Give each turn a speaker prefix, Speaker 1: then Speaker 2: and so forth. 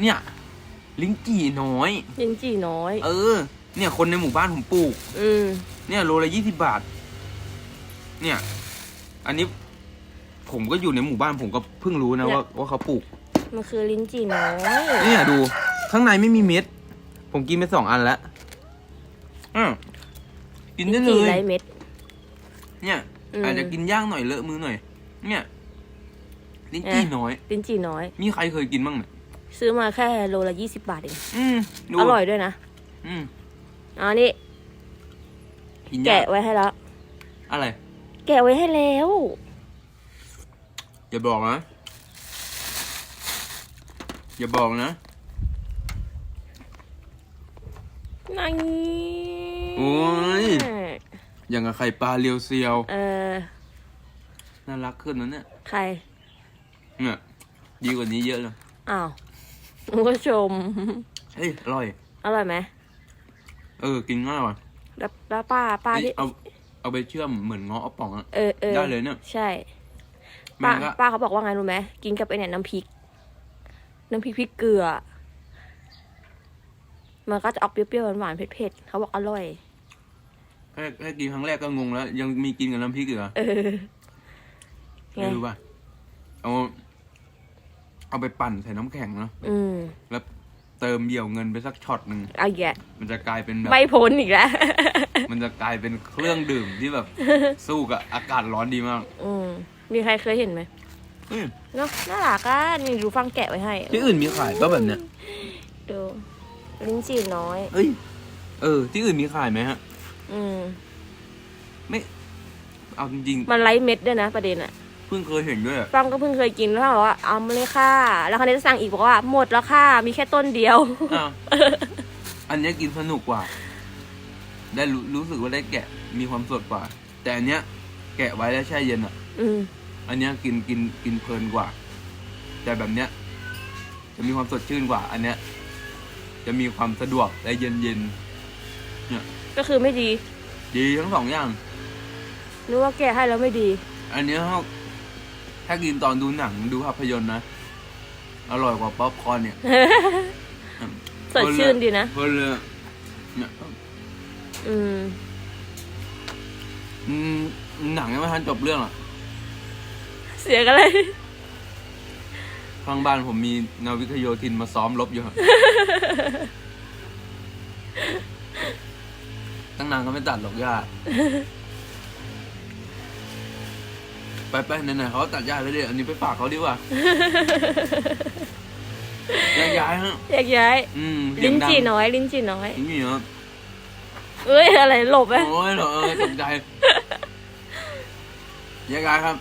Speaker 1: เนี่ย ลิ้นจี่น้อย
Speaker 2: ลิ้นจี่น้อย
Speaker 1: เออ เนี่ย คนในหมู่บ้านผมปลูก
Speaker 2: อืม
Speaker 1: เนี่ยโลละยี่สิบาท เนี่ย อันนี้ ผมก็อยู่ในหมู่บ้านผมก็เพิ่งรู้นะว่าว่าเขาปลูก
Speaker 2: มันคือลิ้นจี่น้อย
Speaker 1: เนี่ยดู ข้างในไม่มีเม็ด ผมกินไปสองอันแล้วอะกินได้เล
Speaker 2: ลิ้นจี่
Speaker 1: ย
Speaker 2: ไร้เม็ด
Speaker 1: เนี่ย
Speaker 2: อืม
Speaker 1: อาจจะกินย่างหน่อยเลอะมือหน่อย เนี่ย ลิ้นจี่
Speaker 2: เอ๊ะ
Speaker 1: น้อย
Speaker 2: ลิ้นจี่น้อย
Speaker 1: มีใครเคยกินบ้างเนี่ย
Speaker 2: ซื้อมาแค่โลละยี่สิบบาทเอง
Speaker 1: อืมดู
Speaker 2: อร่อยด้วยนะ
Speaker 1: อืม
Speaker 2: เอันนี้
Speaker 1: กินย่า
Speaker 2: แกะ
Speaker 1: ง
Speaker 2: ไว้ให้แล้ว
Speaker 1: อะไร
Speaker 2: แกะไว้ให้แล้ว
Speaker 1: อย่าบอกนะ อย่าบอกนะ
Speaker 2: นั่น
Speaker 1: โอ้ยอย่างกับไข่ปลาเรียวเซียว
Speaker 2: เออ
Speaker 1: น่ารักขึ้นนะเนี่ย
Speaker 2: ใคร
Speaker 1: เนี่ย ดีกว่านี้เยอะเลย
Speaker 2: อ้าว คุณผู้ชม
Speaker 1: เฮ้ยอร่อย
Speaker 2: อร่อยไหม
Speaker 1: เออ กินง่ายว่ะ
Speaker 2: แล้วแล้วป้าป้า
Speaker 1: เฮ้ย
Speaker 2: ที่
Speaker 1: เอาเอาไปเชื่อมเหมือนเงาะเอาป่องอะ
Speaker 2: เออเออ
Speaker 1: ได้เลยเนี่ย
Speaker 2: ใช่
Speaker 1: แม่
Speaker 2: ป้าง
Speaker 1: ก็
Speaker 2: ป้าเขาบอกว่าไงรู้ไหมกินกับไอเนี่ยน้ำพริก น้ำพริกพริกเกลือ มันก็จะออกเปรี้ยวๆหวานๆเผ็ดๆเขาบอกอร่อย
Speaker 1: แค่แค่กินครั้งแรกก็งงแล้ว ยังมีกินกับน้ำพริกอีกเหรอ
Speaker 2: เออไง
Speaker 1: ไม่รู้ป่ะเอา เอาไปปั่นใส่น้ำแข็งเนาะ
Speaker 2: อืม
Speaker 1: แล้วเติมเบี่ยวเงินไปสักช็อตหนึ่ง
Speaker 2: เอาแยะ
Speaker 1: มันจะกลายเป็นแบบ
Speaker 2: ไม่พ้นอีกแล้ว
Speaker 1: มันจะกลายเป็นเครื่องดื่มที่แบบ สู้กับอากาศร้อนดีมาก
Speaker 2: อืมมีใครเคยเห็นไหม
Speaker 1: อืม
Speaker 2: เนาะน่ารักอะนี่ดูฟังแกะไว้ให้
Speaker 1: ที่อื่นมีขายป่ะแบบเนี้ย
Speaker 2: ดูลิ้นจี่น้อย
Speaker 1: เอ้ย เออ ที่อื่นมีขายไหมฮะ
Speaker 2: อืม
Speaker 1: ไม่ เอาจริง
Speaker 2: มันไร้เม็ดด้วยนะประเด็นอะ
Speaker 1: ๆ เพิ่งเคยเห็นด้วยอะ
Speaker 2: ฟังก็เพิ่งเคยกินแล้วบอกว่าเอามาเลยค่ะ แล้วคราวนี้สั่งอีกบอกว่าหมดแล้วค่ะ มีแค่ต้นเดียว
Speaker 1: อ้าวอันเนี้ยกินสนุกกว่า ได้รู้รู้สึกว่าได้แกะมีความสดกว่า แต่อันเนี้ย แกะไว้แล้วแช่เย็นอะ
Speaker 2: อืม
Speaker 1: อันเนี้ยกินกินกินเพลินกว่า แต่แบบเนี้ย จะมีความสดชื่นกว่า อันเนี้ย จะมีความสะดวกและเย็นเย็น
Speaker 2: ก็คือไม่ดี
Speaker 1: ๆดีทั้งสองอย่าง
Speaker 2: นึกว่าแกะให้แล้วไม่ดี
Speaker 1: อันเนี้ยถ้า ถ้ากินตอนดูหนังดูภาพยนตร์นะ อร่อยกว่าป๊อปคอร์นเนี่ย
Speaker 2: สดชื่นดีนะ
Speaker 1: เพลินเลยเนี่ย
Speaker 2: อืม
Speaker 1: อืมหนังยังไม่ทันจบเรื่องอะ
Speaker 2: เสียกันเลย
Speaker 1: ข้างบ้านผมมีนาวิกโยธินมาซ้อมรบอยู่ตั้งนานก็ไม่ตัดหรอกย่า ไปไปไหนๆเขาก็ตัดหญ้าแล้วดิอันนี้ไปฝากเขาดีกว่าย้ายย้ายๆฮะ
Speaker 2: แยกย้าย
Speaker 1: อืมเสีย
Speaker 2: ลิ้
Speaker 1: ง
Speaker 2: น
Speaker 1: ดัง
Speaker 2: จี่น้อย ลิ้นจี่น้อย
Speaker 1: นี่เหรอ
Speaker 2: เอ้ยอะไรหลบไหม
Speaker 1: โอ้ยเหรอเออตกใจย้ายย้ายๆครับ